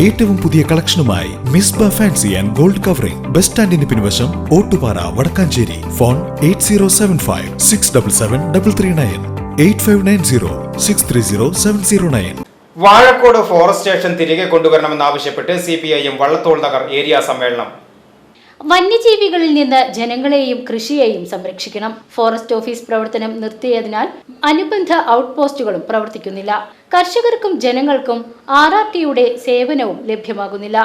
ഏറ്റവും പുതിയ കളക്ഷനുമായി Misba fancy and gold covering. Bus സ്റ്റാൻഡിന് പിൻവശം Ottupara Vadakkanchery. Phone eight zero seven five six double seven double three nine. Eight five nine zero six three zero seven zero nine. Vazhakode forest station തിരികെ കൊണ്ടുവരണമെന്നാവശ്യപ്പെട്ട് C P I M Vallathol Nagar area സമ്മേളനം. വന്യജീവികളിൽ നിന്ന് ജനങ്ങളെയും കൃഷിയെയും സംരക്ഷിക്കണം. Forest office പ്രവർത്തനം നിർത്തിയതിനാൽ അനുബന്ധ out പോസ്റ്റുകളും പ്രവർത്തിക്കുന്നില്ല. കർഷകർക്കും ജനങ്ങൾക്കും ആർ ആർ ടിയുടെ സേവനവും ലഭ്യമാകുന്നില്ല.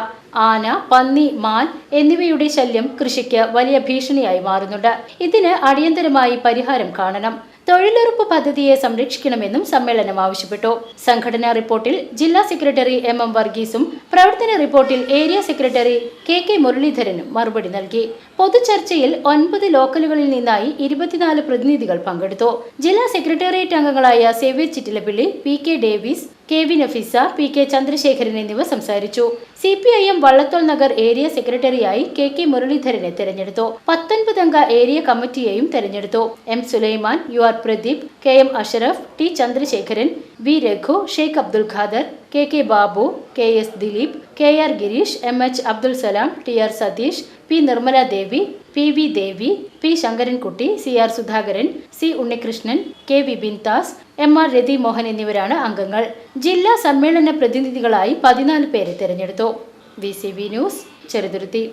ആന പന്നി മാൻ എന്നിവയുടെ ശല്യം കൃഷിക്ക് വലിയ ഭീഷണിയായി മാറുന്നുണ്ട്. ഇതിന് അടിയന്തരമായി പരിഹാരം കാണണം. തൊഴിലുറപ്പ് പദ്ധതിയെ സംരക്ഷിക്കണമെന്നും സമ്മേളനം ആവശ്യപ്പെട്ടു. സംഘടനാ റിപ്പോർട്ടിൽ ജില്ലാ സെക്രട്ടറി എം എം വർഗീസും പ്രവർത്തന റിപ്പോർട്ടിൽ ഏരിയ സെക്രട്ടറി കെ കെ മുരളീധരനും മറുപടി നൽകി. പൊതുചർച്ചയിൽ ഒൻപത് ലോക്കലുകളിൽ നിന്നായി ഇരുപത്തിനാല് പ്രതിനിധികൾ പങ്കെടുത്തു. ജില്ലാ സെക്രട്ടേറിയറ്റ് അംഗങ്ങളായ Xavier Chittilappilly P K Davis K V Nafeesa P K Chandrasekharan എന്നിവർ സംസാരിച്ചു. C P I M Vallathol Nagar area സെക്രട്ടറിയായി കെ കെ മുരളീധരനെ തെരഞ്ഞെടുത്തു. പത്തൊൻപതംഗ ഏരിയ കമ്മിറ്റിയെയും തെരഞ്ഞെടുത്തു. M Sulaiman U R Pradeep K M Ashraf T Chandrasekharan V Raghu Sheikh Abdul Khader K K Babu K S Dileep K R Girish M H Abdul Salam T R Satheesh P Nirmala Devi P V Devi P Sankarankutty C R Sudhakaran C Unnikrishnan K V Binthas M R Rathi Mohan എന്നിവരാണ് അംഗങ്ങൾ. ജില്ലാ സമ്മേളന പ്രതിനിധികളായി പതിനാല് പേരെ തിരഞ്ഞെടുത്തു. V C B news Cheruthuruthy.